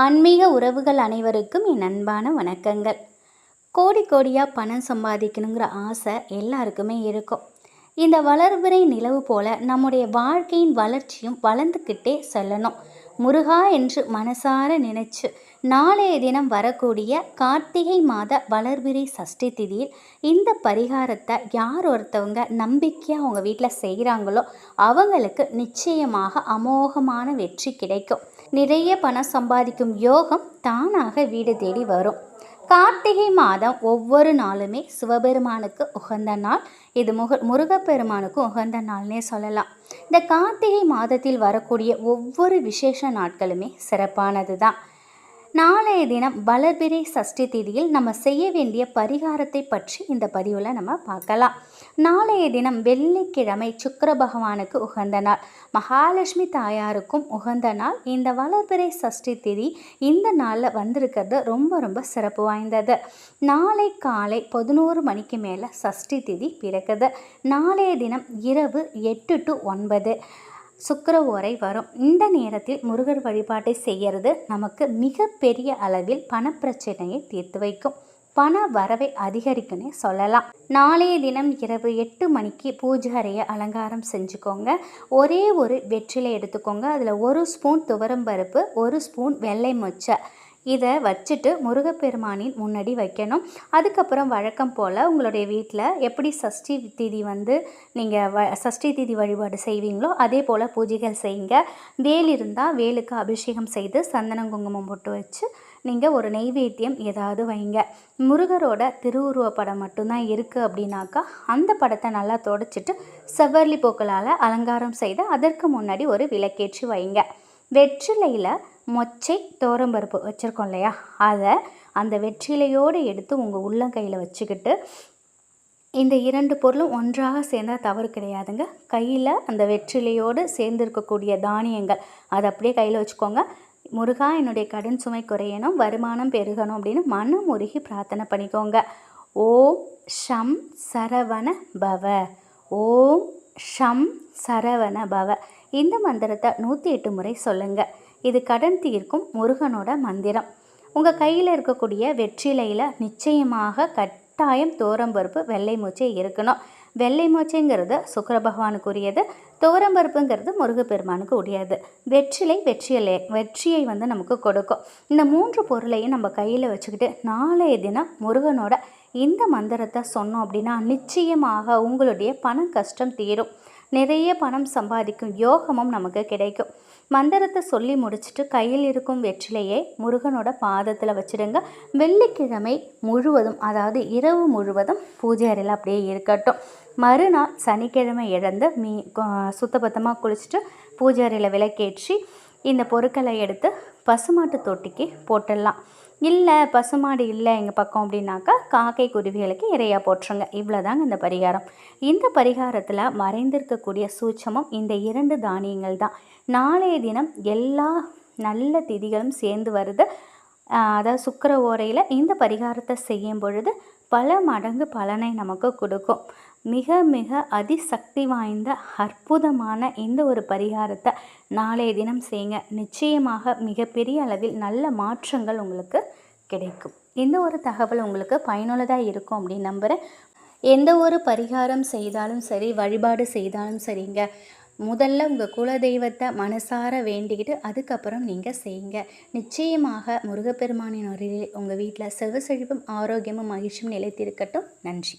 ஆன்மீக உறவுகள் அனைவருக்கும் என் அன்பான வணக்கங்கள். கோடி கோடியாக பணம் சம்பாதிக்கணுங்கிற ஆசை எல்லாருக்குமே இருக்கும். இந்த வளர்பிறை நிலவு போல நம்முடைய வாழ்க்கையின் வளர்ச்சியும் வளர்ந்துக்கிட்டே செல்லணும். முருகா என்று மனசார நினைச்சு நாளைய தினம் வரக்கூடிய கார்த்திகை மாத வளர்பிறை சஷ்டி திதியில் இந்த பரிகாரத்தை யார் ஒருத்தவங்க நம்பிக்கையாக அவங்க வீட்டில் செய்கிறாங்களோ அவங்களுக்கு நிச்சயமாக அமோகமான வெற்றி கிடைக்கும். நிறைய பணம் சம்பாதிக்கும் யோகம் தானாக வீடு தேடி வரும். கார்த்திகை மாதம் ஒவ்வொரு நாளுமே சிவபெருமானுக்கு உகந்த நாள். இது முக முருகப்பெருமானுக்கு உகந்த நாள்னே சொல்லலாம். இந்த கார்த்திகை மாதத்தில் வரக்கூடிய ஒவ்வொரு விசேஷ நாட்களுமே சிறப்பானது தான் நாளைய தினம் வளர்பிறை சஷ்டி திதியில் நம்ம செய்ய வேண்டிய பரிகாரத்தை பற்றி இந்த பதிவில் நம்ம பார்க்கலாம். நாளைய தினம் வெள்ளிக்கிழமை சுக்கர பகவானுக்கு உகந்த நாள். மகாலட்சுமி தாயாருக்கும் உகந்த நாள். இந்த வளர்பிறை சஷ்டி திதி இந்த நாளில் வந்திருக்கிறது ரொம்ப ரொம்ப சிறப்பு வாய்ந்தது. நாளை காலை பதினோரு மணிக்கு மேலே சஷ்டி திதி பிறக்குது. நாளைய தினம் இரவு எட்டு டு ஒன்பது. சுக்கர ஓரை வரும். இந்த நேரத்தில் முருகர் வழிபாட்டை செய்கிறது நமக்கு மிகப்பெரிய அளவில் பணப்பிரச்சனையை தீர்த்து வைக்கும். பண வரவை அதிகரிக்குன்னே சொல்லலாம். நாளைய தினம் இரவு எட்டு மணிக்கு பூஜை அறையை அலங்காரம் செஞ்சுக்கோங்க. ஒரே ஒரு வெற்றிலை எடுத்துக்கோங்க. அதில் ஒரு ஸ்பூன் துவரம்பருப்பு ஒரு ஸ்பூன் வெள்ளை மொச்சை. இதை வச்சுட்டு முருகப்பெருமானின் முன்னாடி வைக்கணும். அதுக்கப்புறம் வழக்கம் போல் உங்களுடைய வீட்டில் எப்படி சஷ்டி திதி வந்து நீங்கள் வ சஷ்டி திதி வழிபாடு செய்வீங்களோ அதே போல் பூஜைகள் செய்யுங்க. வேல் இருந்தால் வேலுக்கு அபிஷேகம் செய்து சந்தனம் குங்குமம் போட்டு வச்சு நீங்கள் ஒரு நெய்வேத்தியம் ஏதாவது வைங்க. முருகரோட திருவுருவ படம் மட்டும்தான் இருக்குது அப்படின்னாக்கா அந்த படத்தை நல்லா தொடச்சிட்டு செவ்வர்லி பூக்களால் அலங்காரம் செய்து அதற்கு முன்னாடி ஒரு விளக்கேற்றி வைங்க. வெற்றிலையில் மொச்சை தோரம்பருப்பு வச்சுருக்கோம் இல்லையா? அதை அந்த வெற்றிலையோடு எடுத்து உங்கள் உள்ளங்கையில் வச்சுக்கிட்டு இந்த இரண்டு பொருளும் ஒன்றாக சேர்ந்தால் தவறு கிடையாதுங்க. கையில் அந்த வெற்றிலையோடு சேர்ந்திருக்கக்கூடிய தானியங்கள் அதை அப்படியே கையில் வச்சுக்கோங்க. முருகா என்னுடைய கடன் சுமை குறையணும் வருமானம் பெருகணும் அப்படின்னு மனம் முருகி பிரார்த்தனை பண்ணிக்கோங்க. ஓம் ஷம் சரவண பவ. ஓம் ஷம் சரவண பவ. இந்த மந்திரத்தை நூற்றி எட்டு முறை சொல்லுங்கள் இது கடன் தீர்க்கும் முருகனோட மந்திரம். உங்கள் கையில் இருக்கக்கூடிய வெற்றிலையில் நிச்சயமாக கட்டாயம் தோரம்பருப்பு வெள்ளை மூச்சை இருக்கணும். வெள்ளை மூச்சைங்கிறது சுக்கர பகவானுக்குரியது தோரம்பருப்புங்கிறது முருகப்பெருமானுக்கு உடையது வெற்றிலை வெற்றியலை வெற்றியை வந்து நமக்கு கொடுக்கும். இந்த மூன்று பொருளையும் நம்ம கையில் வச்சுக்கிட்டு நாளைய தினம் முருகனோட இந்த மந்திரத்தை சொன்னோம் அப்படின்னா நிச்சயமாக உங்களுடைய பண கஷ்டம் தீரும். நிறைய பணம் சம்பாதிக்கும் யோகமும் நமக்கு கிடைக்கும். மந்திரத்தை சொல்லி முடிச்சுட்டு கையில் இருக்கும் வெற்றிலையை முருகனோட பாதத்தில் வச்சுடுங்க. வெள்ளிக்கிழமை முழுவதும் அதாவது இரவு முழுவதும் பூஜை அறையில் அப்படியே இருக்கட்டும். மறுநாள் சனிக்கிழமை இழந்து மீ சுத்தபத்தமாக குளிச்சுட்டு பூஜை அறையில் விளக்கேற்றி இந்த பொருட்களை எடுத்து பசுமாட்டு தொட்டிக்கு போட்டுடலாம். இல்லை பசுமாடு இல்லை எங்கள் பக்கம் அப்படின்னாக்கா காக்கை குருவிகளுக்கு இறையாக போட்டுருங்க. இவ்வளோதாங்க இந்த பரிகாரம். இந்த பரிகாரத்தில் மறைந்திருக்கக்கூடிய சூட்சமும் இந்த இரண்டு தானியங்கள் தான். நாளைய தினம் எல்லா நல்ல திதிகளும் சேர்ந்து வருது. அதாவது சுக்கர ஓரையில் இந்த பரிகாரத்தை செய்யும் பொழுது பல மடங்கு பலனை நமக்கு கொடுக்கும். மிக மிக அதிசக்தி வாய்ந்த அற்புதமான இந்த ஒரு பரிகாரத்தை நாளைய தினம் செய்யுங்க. நிச்சயமாக மிகப்பெரிய அளவில் நல்ல மாற்றங்கள் உங்களுக்கு கிடைக்கும். இந்த ஒரு தகவல் உங்களுக்கு பயனுள்ளதாக இருக்கும் அப்படின்னு நம்புகிறேன் எந்த ஒரு பரிகாரம் செய்தாலும் சரி வழிபாடு செய்தாலும் சரிங்க. முதல்ல உங்கள் குலதெய்வத்தை மனசார வேண்டிக்கிட்டு அதுக்கப்புறம் நீங்கள் செய்யுங்க. நிச்சயமாக முருகப்பெருமானின் அருளில் உங்கள் வீட்டில் செல்வ செழிப்பும் ஆரோக்கியமும் மகிழ்ச்சியும் நிலைத்திருக்கட்டும். நன்றி.